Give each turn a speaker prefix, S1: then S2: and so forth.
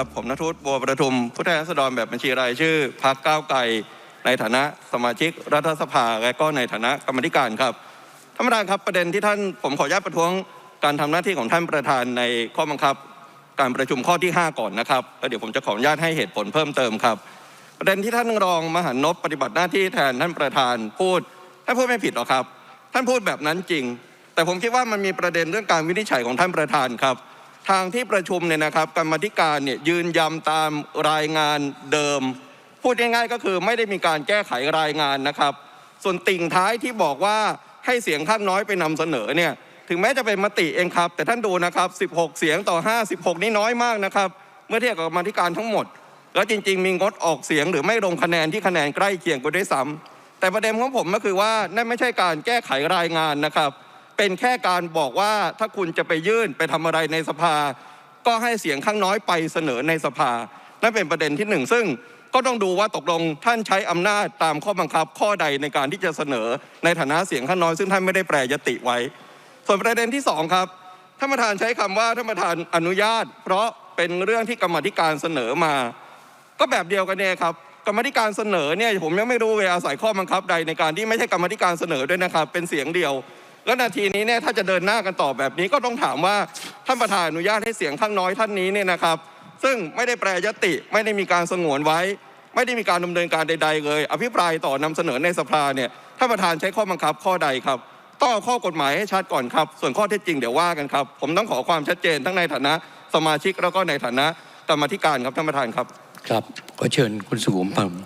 S1: ครับผมนทูตบัวประทุม ผู้แทนราษฎรแบบบัญชีรายชื่อพรรคก้าวไกล ในฐานะสมาชิกรัฐสภาและก็ในฐานะกรรมธิการครับท่านประธานครับประเด็นที่ท่านผมขออนุญาตประท้วงการทำหน้าที่ของท่านประธานในข้อบังคับ การประชุมข้อที่ 5 ก่อนนะครับแล้วเดี๋ยวผมจะขออนุญาตให้เหตุผลเพิ่มเติมครับ ประเด็นที่ท่านรองมหันนพปฏิบัติหน้าที่แทนท่านประธานพูดท่านพูดไม่ผิดหรอกครับ ท่านพูดแบบนั้นจริง แต่ผมคิดว่ามันมีประเด็นเรื่องการวินิจฉัยของท่านประธานครับ ทางที่ประชุมเนี่ยนะครับกรรมธิการเนี่ยยืนยันตามรายงานเดิม พูดง่ายๆก็คือไม่ได้มีการแก้ไขรายงานนะครับ ส่วนติ่งท้ายที่บอกว่าให้เสียงข้างน้อยไปนำเสนอเนี่ยถึงแม้จะเป็นมติเองครับ แต่ท่านดูนะครับ 16 เสียงต่อ 56 นี่น้อยมากนะครับ เมื่อเทียบกับกรรมธิการทั้งหมด แล้วจริง ๆ มีงดออกเสียงหรือไม่ลงคะแนนที่คะแนนใกล้เคียงกันด้วยซ้ำแต่ประเด็นของผมก็คือว่านั่นไม่ใช่การแก้ไขรายงานนะครับ เป็นแค่การบอกว่าถ้าคุณจะไปยื่นไปทำอะไรในสภา ก็ให้เสียงข้างน้อยไปเสนอในสภานั่นเป็นประเด็นที่หนึ่งซึ่งก็ต้องดูว่าตกลงท่านใช้อำนาจตามข้อบังคับข้อใดในการที่จะเสนอในฐานะเสียงข้างน้อยซึ่งท่านไม่ได้แปรยติไว้ ส่วนประเด็นที่สองครับท่านประธานใช้คำว่าท่านประธานอนุญาต เพราะเป็นเรื่องที่กรรมธิการเสนอมา ก็แบบเดียวกันเนี่ยครับกรรมธิการเสนอเนี่ยผมยังไม่รู้เวลาใส่ข้อบังคับใดในการที่ไม่ใช่กรรมธิการเสนอด้วยนะครับ เป็นเสียงเดียว แล้วนาทีนี้เนี่ยถ้าจะเดินหน้ากันต่อแบบนี้ก็ต้องถามว่าท่านประธานอนุญาตให้เสียงข้างน้อยท่านนี้เนี่ยนะครับ ซึ่งไม่ได้แปรยติไม่ได้มีการสงวนไว้ ไม่ได้มีการดำเนินการใด ๆ เลย อภิปรายต่อนำเสนอในสภาเนี่ยท่านประธานใช้ข้อบังคับข้อใดครับต้องเอาข้อกฎหมายให้ชัดก่อนครับ ส่วนข้อเท็จจริงเดี๋ยวว่ากันครับ ผมต้องขอความชัดเจนทั้งในฐานะสมาชิกแล้วก็ในฐานะกรรมธิการครับท่านประธานครับ
S2: ครับขอเชิญคุณสุขุมพันธ์